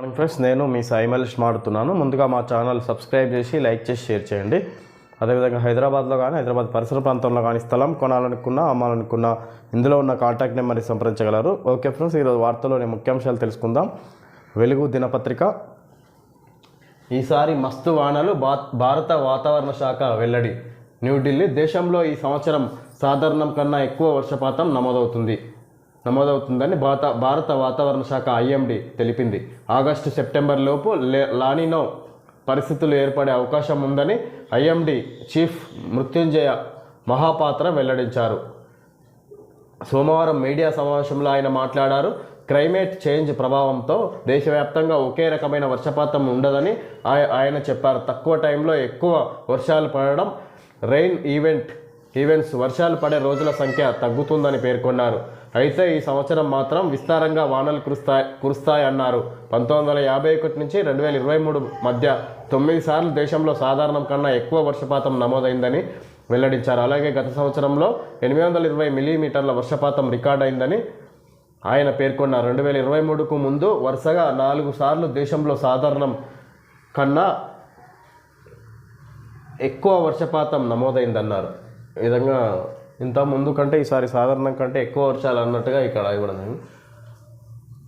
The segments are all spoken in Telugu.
మార్నింగ్ ఫ్రెండ్స్ నేను మీ సాయి మాడుతున్నాను ముందుగా మా ఛానల్ సబ్స్క్రైబ్ చేసి లైక్ చేసి షేర్ చేయండి. అదేవిధంగా హైదరాబాద్లో కానీ హైదరాబాద్ పరిసర ప్రాంతంలో కానీ స్థలం కొనాలనుకున్నా అమ్మాలనుకున్నా ఇందులో ఉన్న కాంటాక్ట్ నెంబర్ని సంప్రదించగలరు. ఓకే ఫ్రెండ్స్ ఈరోజు వార్తలోని ముఖ్యాంశాలు తెలుసుకుందాం. వెలుగు దినపత్రిక. ఈసారి మస్తు వానలు భా భారత వాతావరణ శాఖ వెల్లడి. న్యూఢిల్లీ దేశంలో ఈ సంవత్సరం సాధారణం కన్నా ఎక్కువ వర్షపాతం నమోదవుతుంది. నమోదవుతుందని భారత భారత వాతావరణ శాఖ ఐఎండి తెలిపింది. ఆగస్టు సెప్టెంబర్ లోపు లానినో పరిస్థితులు ఏర్పడే అవకాశం ఉందని ఐఎండి చీఫ్ మృత్యుంజయ మహాపాత్ర వెల్లడించారు. సోమవారం మీడియా సమావేశంలో ఆయన మాట్లాడారు. క్లైమేట్ చేంజ్ ప్రభావంతో దేశవ్యాప్తంగా ఒకే రకమైన వర్షపాతం ఉండదని ఆయన చెప్పారు. తక్కువ టైంలో ఎక్కువ వర్షాలు పడడం రెయిన్ ఈవెంట్ ఈవెంట్స్ వర్షాలు పడే రోజుల సంఖ్య తగ్గుతుందని పేర్కొన్నారు. అయితే ఈ సంవత్సరం మాత్రం విస్తారంగా వానలు కురుస్తాయి కురుస్తాయన్నారు పంతొమ్మిది వందల యాభై ఒకటి నుంచి రెండు వేల ఇరవై మూడు మధ్య తొమ్మిది సార్లు దేశంలో సాధారణం కన్నా ఎక్కువ వర్షపాతం నమోదైందని వెల్లడించారు. అలాగే గత సంవత్సరంలో ఎనిమిది వందల ఇరవై మిల్లీమీటర్ల వర్షపాతం రికార్డ్ అయిందని ఆయన పేర్కొన్నారు. రెండు వేల ఇరవై మూడుకు ముందు వరుసగా నాలుగు సార్లు దేశంలో సాధారణం కన్నా ఎక్కువ వర్షపాతం నమోదైందన్నారు. ఈ విధంగా ఇంత ముందు కంటే ఈసారి సాధారణం కంటే ఎక్కువ వర్షాలు అన్నట్టుగా ఇక్కడ ఇవ్వడం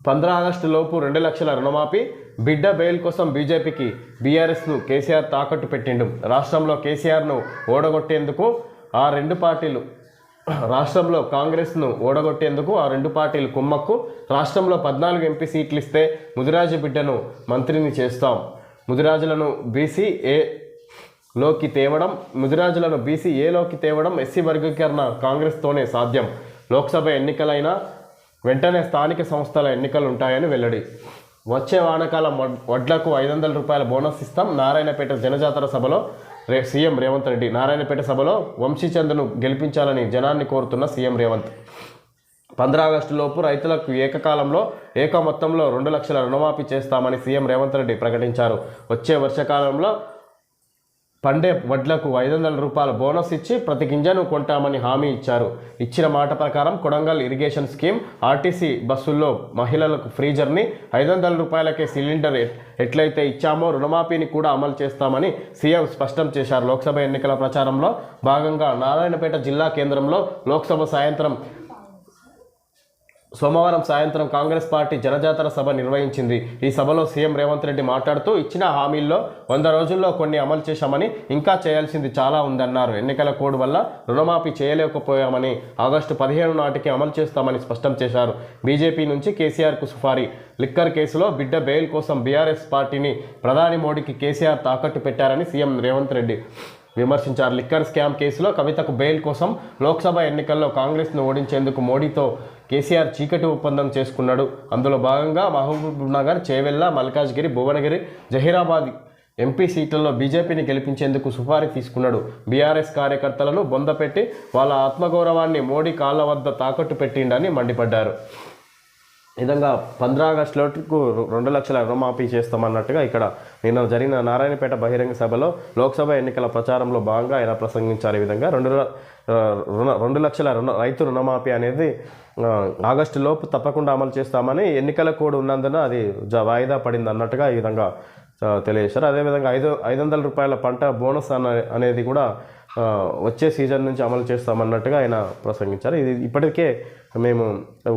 పంద్రా ఆగస్టు లోపు రెండు లక్షల రుణమాఫీ బిడ్డ బెయిల్ కోసం బీజేపీకి బీఆర్ఎస్ను కేసీఆర్ తాకట్టు పెట్టిండు. రాష్ట్రంలో కేసీఆర్ను ఓడగొట్టేందుకు ఆ రెండు పార్టీలు రాష్ట్రంలో కాంగ్రెస్ను ఓడగొట్టేందుకు ఆ రెండు పార్టీలు కుమ్మక్కు. రాష్ట్రంలో పద్నాలుగు ఎంపీ సీట్లు ఇస్తే ముదిరాజు బిడ్డను మంత్రిని చేస్తాం. ముదిరాజులను బీసీ ఏ లోకి తేవడం ముదిరాజులను బీసీ ఏలోకి తేవడం ఎస్సీ వర్గీకరణ కాంగ్రెస్తోనే సాధ్యం. లోక్సభ ఎన్నికలైనా వెంటనే స్థానిక సంస్థల ఎన్నికలు ఉంటాయని వెల్లడి. వచ్చే వానకాలం వడ్- వడ్లకు ఐదు వందల రూపాయల బోనస్ ఇస్తాం. నారాయణపేట జనజాతర సభలో రే సీఎం రేవంత్ రెడ్డి. నారాయణపేట సభలో వంశీచంద్ను గెలిపించాలని జనాన్ని కోరుతున్న సీఎం రేవంత్. పంద్రా ఆగస్టు లోపు రైతులకు ఏకకాలంలో ఏక మొత్తంలో రెండు లక్షల రుణమాఫీ చేస్తామని సీఎం రేవంత్ రెడ్డి ప్రకటించారు. వచ్చే వర్షాకాలంలో పండే వడ్లకు ఐదు వందల రూపాయల బోనస్ ఇచ్చి ప్రతి గింజను కొంటామని హామీ ఇచ్చారు. ఇచ్చిన మాట ప్రకారం కొడంగల్ ఇరిగేషన్ స్కీమ్ ఆర్టీసీ బస్సుల్లో మహిళలకు ఫ్రీ జర్నీ ఐదు వందల రూపాయలకే సిలిండర్ ఎట్లయితే ఇచ్చామో రుణమాఫీని కూడా అమలు చేస్తామని సీఎం స్పష్టం చేశారు. లోక్సభ ఎన్నికల ప్రచారంలో భాగంగా నారాయణపేట జిల్లా కేంద్రంలో లోక్సభ సాయంత్రం సోమవారం సాయంత్రం కాంగ్రెస్ పార్టీ జనజాతర సభ నిర్వహించింది. ఈ సభలో సీఎం రేవంత్ రెడ్డి మాట్లాడుతూ ఇచ్చిన హామీల్లో వంద రోజుల్లో కొన్ని అమలు చేశామని ఇంకా చేయాల్సింది చాలా ఉందన్నారు. ఎన్నికల కోడ్ వల్ల రుణమాఫీ చేయలేకపోయామని ఆగస్టు పదిహేను నాటికి అమలు చేస్తామని స్పష్టం చేశారు. బీజేపీ నుంచి కేసీఆర్కు సుఫారీ. లిక్కర్ కేసులో బిడ్డ బెయిల్ కోసం బీఆర్ఎస్ పార్టీని ప్రధాని మోడీకి కేసీఆర్ తాకట్టు పెట్టారని సీఎం రేవంత్ రెడ్డి విమర్శించారు. లిక్కర్ స్కామ్ కేసులో కవితకు బెయిల్ కోసం లోక్సభ ఎన్నికల్లో కాంగ్రెస్ను ఓడించేందుకు మోడీతో కేసీఆర్ చీకటి ఒప్పందం చేసుకున్నాడు. అందులో భాగంగా మహబూబ్ నగర్ మల్కాజ్గిరి భువనగిరి జహీరాబాద్ ఎంపీ సీట్లలో బీజేపీని గెలిపించేందుకు సుపారీ తీసుకున్నాడు. బీఆర్ఎస్ కార్యకర్తలను బొందపెట్టి వాళ్ళ ఆత్మగౌరవాన్ని మోడీ కాళ్ళ వద్ద తాకట్టు పెట్టిండని మండిపడ్డారు. విధంగా పంద్రా ఆగస్టు లోటుకు రెండు లక్షల రుణమాఫీ చేస్తామన్నట్టుగా ఇక్కడ నిన్న జరిగిన నారాయణపేట బహిరంగ సభలో లోక్సభ ఎన్నికల ప్రచారంలో భాగంగా ఆయన ప్రసంగించారు ఈ విధంగా. రెండు రుణ రెండు లక్షల రుణ రైతు రుణమాఫీ అనేది ఆగస్టులోపు తప్పకుండా అమలు చేస్తామని ఎన్నికల కోడ్ ఉన్నందున అది జ- వాయిదా పడింది అన్నట్టుగా ఈ విధంగా తెలియజేశారు. అదేవిధంగా ఐదు ఐదు వందల రూపాయల పంట బోనస్ అనే అనేది కూడా వచ్చే సీజన్ నుంచి అమలు చేస్తామన్నట్టుగా ఆయన ప్రసంగించారు. ఇది ఇప్పటికే మేము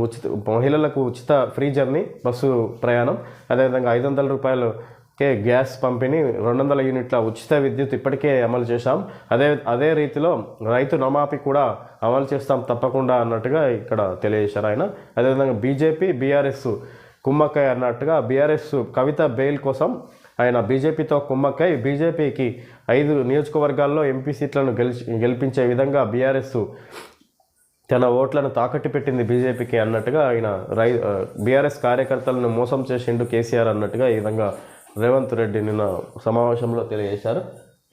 ఉచిత మహిళలకు ఉచిత ఫ్రీ జర్నీ బస్సు ప్రయాణం అదేవిధంగా ఐదు వందల రూపాయలకే గ్యాస్ పంపిణీ రెండు వందల యూనిట్ల ఉచిత విద్యుత్ ఇప్పటికే అమలు చేశాం. అదే అదే రీతిలో రైతు రుణమాఫీ కూడా అమలు చేస్తాం తప్పకుండా అన్నట్టుగా ఇక్కడ తెలియజేశారు ఆయన. అదేవిధంగా బీజేపీ బీఆర్ఎస్ కుమ్మక్కయ్య అన్నట్టుగా బీఆర్ఎస్ కవిత బెయిల్ కోసం ఆయన బీజేపీతో కుమ్మక్కై బీజేపీకి ఐదు నియోజకవర్గాల్లో ఎంపీ సీట్లను గెలిచి గెలిపించే విధంగా బీఆర్ఎస్ తన ఓట్లను తాకట్టు పెట్టింది బీజేపీకి అన్నట్టుగా ఆయన రై బీఆర్ఎస్ కార్యకర్తలను మోసం చేసిండు కేసీఆర్ అన్నట్టుగా ఈ విధంగా రేవంత్ రెడ్డి నిన్న సమావేశంలో తెలియజేశారు.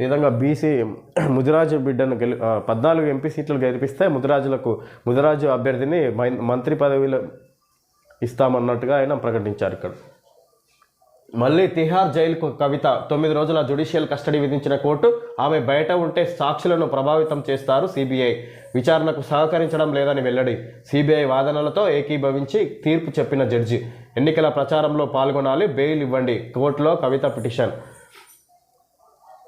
ఈ విధంగా బీసీ ముదిరాజు బిడ్డను గెలి పద్నాలుగు ఎంపీ సీట్లు గెలిపిస్తే ముదిరాజులకు ముదిరాజు అభ్యర్థిని మంత్రి పదవిలో ఇస్తామన్నట్టుగా ఆయన ప్రకటించారు ఇక్కడ. మళ్ళీ తిహార్ జైలుకు కవిత తొమ్మిది రోజుల జుడిషియల్ కస్టడీ విధించిన కోర్టు ఆమె బయట ఉంటే సాక్షులను ప్రభావితం చేస్తారు సిబిఐ. విచారణకు సహకరించడం లేదని వెల్లడి. సిబిఐ వాదనలతో ఏకీభవించి తీర్పు చెప్పిన జడ్జి. ఎన్నికల ప్రచారంలో పాల్గొనాలి బెయిల్ ఇవ్వండి కోర్టులో కవిత పిటిషన్.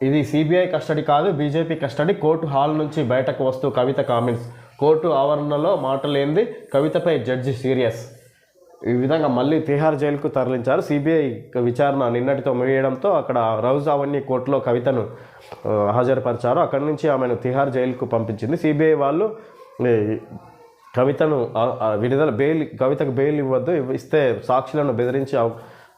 ఇది సిబిఐ కస్టడీ కాదు బీజేపీ కస్టడీ. కోర్టు హాల్ నుంచి బయటకు వస్తూ కవిత కామెంట్స్. కోర్టు ఆవరణలో మాటలేంది కవితపై జడ్జి సీరియస్. ఈ విధంగా మళ్ళీ తిహార్ జైలుకు తరలించారు. సిబిఐ విచారణ నిన్నటితో ముగియడంతో అక్కడ రౌజ్ అవన్నీ కోర్టులో కవితను హాజరుపరిచారు. అక్కడి నుంచి ఆమెను తిహార్ జైలుకు పంపించింది. సిబిఐ వాళ్ళు కవితను విడుదల బెయిల్ కవితకు బెయిల్ ఇవ్వద్దు ఇవ్- ఇస్తే సాక్షులను బెదిరించి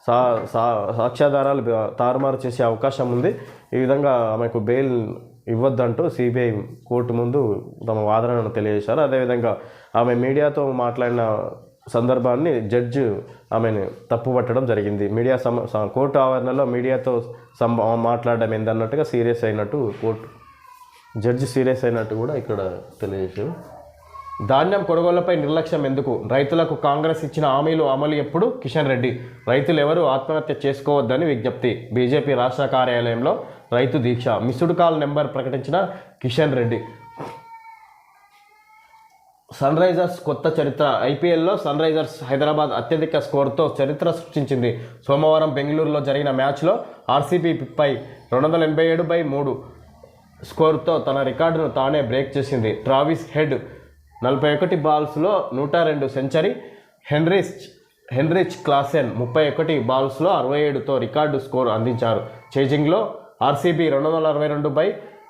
సా సా సాక్ష్యాధారాలు తారుమారు చేసే అవకాశం ఉంది. ఈ విధంగా ఆమెకు బెయిల్ ఇవ్వద్దంటూ సిబిఐ కోర్టు ముందు తమ వాదనను తెలియజేశారు. అదేవిధంగా ఆమె మీడియాతో మాట్లాడిన సందర్భాన్ని జడ్జి ఆమెను తప్పుపట్టడం జరిగింది. మీడియా సమ కోర్టు ఆవరణలో మీడియాతో సం మాట్లాడడం ఏందన్నట్టుగా సీరియస్ అయినట్టు కోర్టు జడ్జి సీరియస్ అయినట్టు కూడా ఇక్కడ తెలియజేశారు. ధాన్యం కొనుగోళ్ళపై నిర్లక్ష్యం ఎందుకు? రైతులకు కాంగ్రెస్ ఇచ్చిన హామీలు అమలు ఎప్పుడు? కిషన్ రెడ్డి రైతులు ఎవరు ఆత్మహత్య చేసుకోవద్దని విజ్ఞప్తి. బీజేపీ రాష్ట్ర కార్యాలయంలో రైతు దీక్ష. మిస్డ్ కాల్ నెంబర్ ప్రకటించిన కిషన్ రెడ్డి సన్ రైజర్స్ కొత్త చరిత్ర. ఐపీఎల్లో సన్ రైజర్స్ హైదరాబాద్ అత్యధిక స్కోర్తో చరిత్ర సృష్టించింది. సోమవారం బెంగళూరులో జరిగిన మ్యాచ్లో ఆర్సీబీపై రెండు వందల ఎనభై ఏడు బై మూడు స్కోర్తో తన రికార్డును తానే బ్రేక్ చేసింది. ట్రావిస్ హెడ్ నలభై ఒకటి బాల్స్లో నూట రెండు సెంచరీ హెన్రిచ్ హెన్రిచ్ క్లాసెన్ ముప్పై ఒకటి బాల్స్లో అరవై ఏడుతో రికార్డు స్కోర్ అందించారు. చేజింగ్లో ఆర్సీబీ రెండు వందల అరవై రెండు బై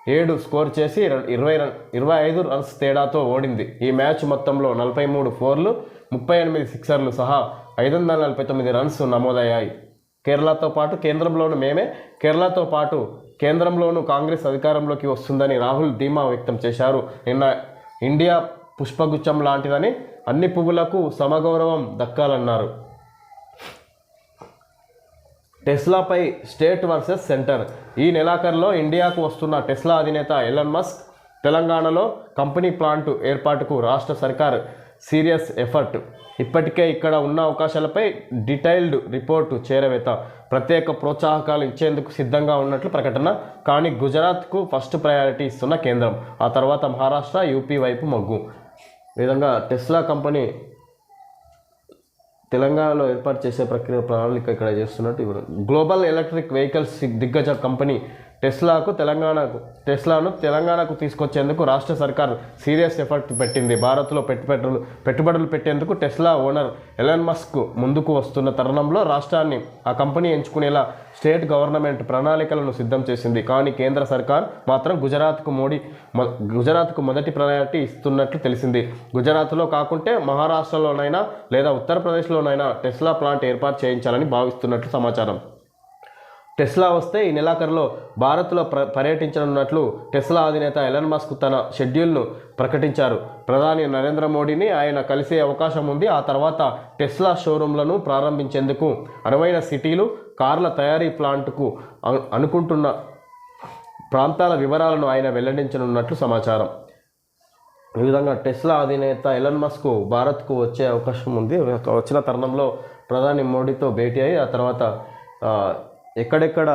ఏడు స్కోర్ చేసి ఇరవై రన్ ఇరవై ఐదు రన్స్ తేడాతో ఓడింది. ఈ మ్యాచ్ మొత్తంలో నలభై మూడు ఫోర్లు ముప్పై ఎనిమిది సిక్సర్లు సహా ఐదు వందల నలభై తొమ్మిది రన్స్ నమోదయ్యాయి. కేరళతో పాటు కేంద్రంలోనూ మేమే కేరళతో పాటు కేంద్రంలోనూ కాంగ్రెస్ అధికారంలోకి వస్తుందని రాహుల్ ధీమా వ్యక్తం చేశారు. నిన్న ఇండియా పుష్పగుచ్చం లాంటిదని అన్ని పువ్వులకు సమగౌరవం దక్కాలన్నారు. టెస్లాపై స్టేట్ వర్సెస్ సెంటర్. ఈ నెలాఖరులో ఇండియాకు వస్తున్న టెస్లా అధినేత ఎలన్ మస్క్ తెలంగాణలో కంపెనీ ప్లాంట్ ఏర్పాటుకు రాష్ట్ర సర్కార్ సీరియస్ ఎఫర్ట్. ఇప్పటికే ఇక్కడ ఉన్న అవకాశాలపై డీటెయిల్డ్ రిపోర్టు చేరవేత. ప్రత్యేక ప్రోత్సాహకాలు ఇచ్చేందుకు సిద్ధంగా ఉన్నట్లు ప్రకటన. కానీ గుజరాత్కు ఫస్ట్ ప్రయారిటీ ఇస్తున్న కేంద్రం. ఆ తర్వాత మహారాష్ట్ర యూపీ వైపు మొగ్గు. ఈ విధంగా టెస్లా కంపెనీ తెలంగాణలో ఏర్పాటు చేసే ప్రక్రియ ప్రణాళిక ఇక్కడ చేస్తున్నట్టు ఇవ్వరు గ్లోబల్ ఎలక్ట్రిక్ వెహికల్స్ దిగ్గజ కంపెనీ టెస్లాకు తెలంగాణకు టెస్లాను తెలంగాణకు తీసుకొచ్చేందుకు రాష్ట్ర సర్కార్ సీరియస్ ఎఫర్ట్ పెట్టింది. భారత్లో పెట్టుబడులు పెట్టుబడులు పెట్టేందుకు టెస్లా ఓనర్ ఎలన్ మస్క్ ముందుకు వస్తున్న తరుణంలో రాష్ట్రాన్ని ఆ కంపెనీ ఎంచుకునేలా స్టేట్ గవర్నమెంట్ ప్రణాళికలను సిద్ధం చేసింది. కానీ కేంద్ర సర్కార్ మాత్రం గుజరాత్కు మోడీ గుజరాత్కు మొదటి ప్రయారిటీ ఇస్తున్నట్లు తెలిసింది. గుజరాత్లో కాకుంటే మహారాష్ట్రలోనైనా లేదా ఉత్తరప్రదేశ్లోనైనా టెస్లా ప్లాంట్ ఏర్పాటు చేయించాలని భావిస్తున్నట్లు సమాచారం. టెస్లా వస్తే ఈ నెలాఖరులో భారత్లో ప్ర పర్యటించనున్నట్లు టెస్లా అధినేత ఎలన్ మస్క్ తన షెడ్యూల్ను ప్రకటించారు. ప్రధాని నరేంద్ర మోడీని ఆయన కలిసే అవకాశం ఉంది. ఆ తర్వాత టెస్లా షోరూంలను ప్రారంభించేందుకు అనువైన సిటీలు కార్ల తయారీ ప్లాంట్కు అనుకుంటున్న ప్రాంతాల వివరాలను ఆయన వెల్లడించనున్నట్లు సమాచారం. ఈ విధంగా టెస్లా అధినేత ఎలన్ మస్క్ భారత్కు వచ్చే అవకాశం ఉంది. వచ్చిన తరుణంలో ప్రధాని మోడీతో భేటీ అయి ఆ తర్వాత ఎక్కడెక్కడ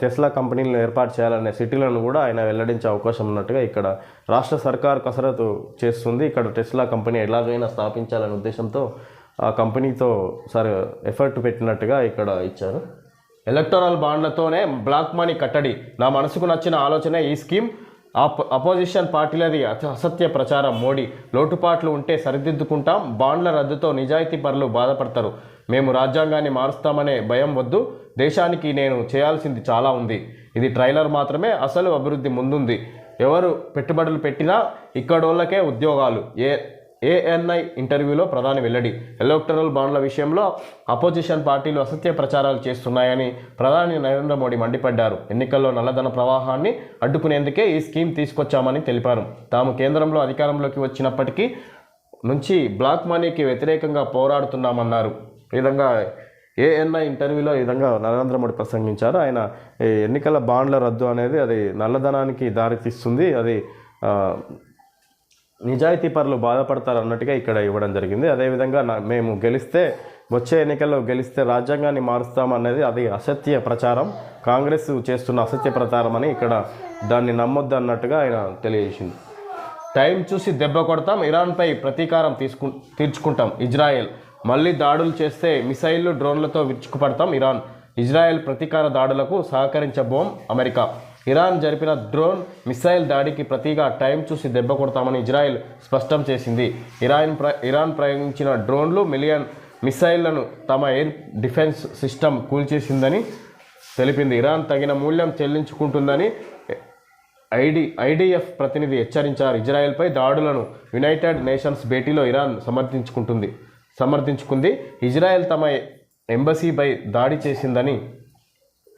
టెస్లా కంపెనీలను ఏర్పాటు చేయాలనే సిటీలను కూడా ఆయన వెల్లడించే అవకాశం ఉన్నట్టుగా ఇక్కడ రాష్ట్ర సర్కార్ కసరత్తు చేస్తుంది. ఇక్కడ టెస్లా కంపెనీ ఎలాగైనా స్థాపించాలనే ఉద్దేశంతో ఆ కంపెనీతో సార్ ఎఫర్ట్ పెట్టినట్టుగా ఇక్కడ ఇచ్చారు. ఎలక్టోరల్ బాండ్లతోనే బ్లాక్ మనీ కట్టడి. నా మనసుకు నచ్చిన ఆలోచన ఈ స్కీమ్ అప అపోజిషన్ పార్టీలది అసత్య ప్రచారం. మోడీ లోటుపాట్లు ఉంటే సరిదిద్దుకుంటాం. బాండ్ల రద్దుతో నిజాయితీ పరులు బాధపడతారు. మేము రాజ్యాంగాన్ని మారుస్తామనే భయం వద్దు. దేశానికి నేను చేయాల్సింది చాలా ఉంది. ఇది ట్రైలర్ మాత్రమే. అసలు అభివృద్ధి ముందుంది. ఎవరు పెట్టుబడులు పెట్టినా ఇక్కడోళ్ళకే ఉద్యోగాలు. ఏ ఏఎన్ఐ ఇంటర్వ్యూలో ప్రధాని వెల్లడి. ఎలక్టరల్ బాండ్ల విషయంలో అపోజిషన్ పార్టీలు అసత్య ప్రచారాలు చేస్తున్నాయని ప్రధాని నరేంద్ర మోడీ మండిపడ్డారు. ఎన్నికల్లో నల్లధన ప్రవాహాన్ని అడ్డుకునేందుకే ఈ స్కీమ్ తీసుకొచ్చామని తెలిపారు. తాము కేంద్రంలో అధికారంలోకి వచ్చినప్పటికీ నుంచి బ్లాక్ మనీకి వ్యతిరేకంగా పోరాడుతున్నామన్నారు. ఈ విధంగా ఏఎన్ఐ ఇంటర్వ్యూలో ఈ విధంగా నరేంద్ర మోడీ ప్రసంగించారు. ఆయన ఈ ఎన్నికల బాండ్ల రద్దు అనేది అది నల్లధనానికి దారితీస్తుంది. అది నిజాయితీ పరులు బాధపడతారు అన్నట్టుగా ఇక్కడ ఇవ్వడం జరిగింది. అదేవిధంగా నా మేము గెలిస్తే వచ్చే ఎన్నికల్లో గెలిస్తే రాజ్యాంగాన్ని మారుస్తామనేది అది అసత్య ప్రచారం. కాంగ్రెస్ చేస్తున్న అసత్య ప్రచారం అని ఇక్కడ దాన్ని నమ్మొద్దు అన్నట్టుగా ఆయన తెలియజేసింది. టైం చూసి దెబ్బ కొడతాం ఇరాన్పై ప్రతీకారం తీసుకు తీర్చుకుంటాం. ఇజ్రాయెల్ మళ్ళీ దాడులు చేస్తే మిసైళ్ళు డ్రోన్లతో విరుచుకుపడతాం ఇరాన్. ఇజ్రాయెల్ ప్రతీకార దాడులకు సహకరించబోం అమెరికా. ఇరాన్ జరిపిన డ్రోన్ మిసైల్ దాడికి ప్రతిగా టైం చూసి దెబ్బ కొడతామని ఇజ్రాయెల్ స్పష్టం చేసింది. ఇరాన్ ప్ర ఇరాన్ ప్రయోగించిన డ్రోన్లు మిలియన్ మిసైళ్ళను తమ ఎయిర్ డిఫెన్స్ సిస్టమ్ కూల్చేసిందని తెలిపింది. ఇరాన్ తగిన మూల్యం చెల్లించుకుంటుందని ఐడి ఐడిఎఫ్ ప్రతినిధి హెచ్చరించారు. ఇజ్రాయెల్పై దాడులను యునైటెడ్ నేషన్స్ భేటీలో ఇరాన్ సమర్థించుకుంటుంది సమర్థించుకుంది. ఇజ్రాయెల్ తమ ఎంబసీపై దాడి చేసిందని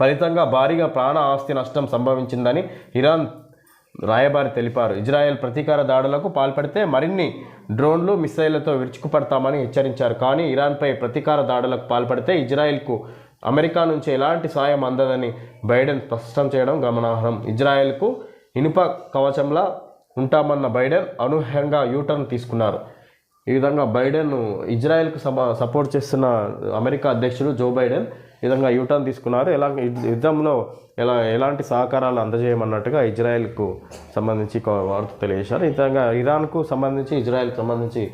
ఫలితంగా భారీగా ప్రాణ ఆస్తి నష్టం సంభవించిందని ఇరాన్ రాయబారి తెలిపారు. ఇజ్రాయెల్ ప్రతీకార దాడులకు పాల్పడితే మరిన్ని డ్రోన్లు మిసైళ్ళతో విరుచుకుపడతామని హెచ్చరించారు. కానీ ఇరాన్పై ప్రతీకార దాడులకు పాల్పడితే ఇజ్రాయెల్కు అమెరికా నుంచి ఎలాంటి సాయం అందదని బైడెన్ స్పష్టం చేయడం గమనార్హం. ఇజ్రాయెల్కు ఇనుప కవచంలా ఉంటామన్న బైడెన్ అనూహ్యంగా యూటర్న్ తీసుకున్నారు. ఈ విధంగా బైడెన్ ఇజ్రాయెల్కు సపోర్ట్ చేస్తున్న అమెరికా అధ్యక్షుడు జో బైడెన్ విధంగా యూటర్న్ తీసుకున్నారు. ఎలా యుద్ధంలో ఎలా ఎలాంటి సహకారాలు అందజేయమన్నట్టుగా ఇజ్రాయెల్కు సంబంధించి వార్త తెలియజేశారు. ఈ విధంగా ఇరాన్కు సంబంధించి ఇజ్రాయెల్కి సంబంధించి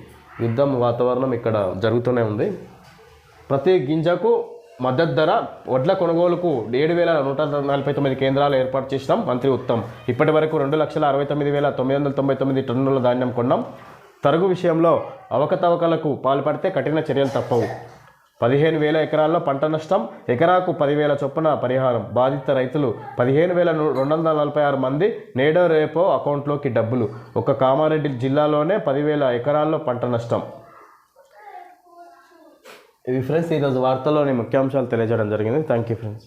యుద్ధం వాతావరణం ఇక్కడ జరుగుతూనే ఉంది. ప్రతి గింజకు మద్దతు ధర వడ్ల కొనుగోలుకు ఏడు వేల నూట నలభై తొమ్మిది కేంద్రాలు ఏర్పాటు చేసినాం. మంత్రి ఉత్తమ్ ఇప్పటి వరకు రెండు లక్షల అరవై తొమ్మిది వేల తొమ్మిది వందల తొంభై తొమ్మిది టన్నుల ధాన్యం కొన్నాం. తరుగు విషయంలో అవకతవకలకు పాల్పడితే కఠిన చర్యలు తప్పవు. పదిహేను వేల ఎకరాల్లో పంట నష్టం ఎకరాకు పదివేల చొప్పున పరిహారం. బాధిత రైతులు పదిహేను వేల రెండు వందల నలభై ఆరు మంది నేడో రేపో అకౌంట్లోకి డబ్బులు. ఒక కామారెడ్డి జిల్లాలోనే పదివేల ఎకరాల్లో పంట నష్టం. ఇవి ఫ్రెండ్స్ ఈరోజు వార్తల్లోని ముఖ్యాంశాలు తెలియజేయడం జరిగింది. Thank you friends.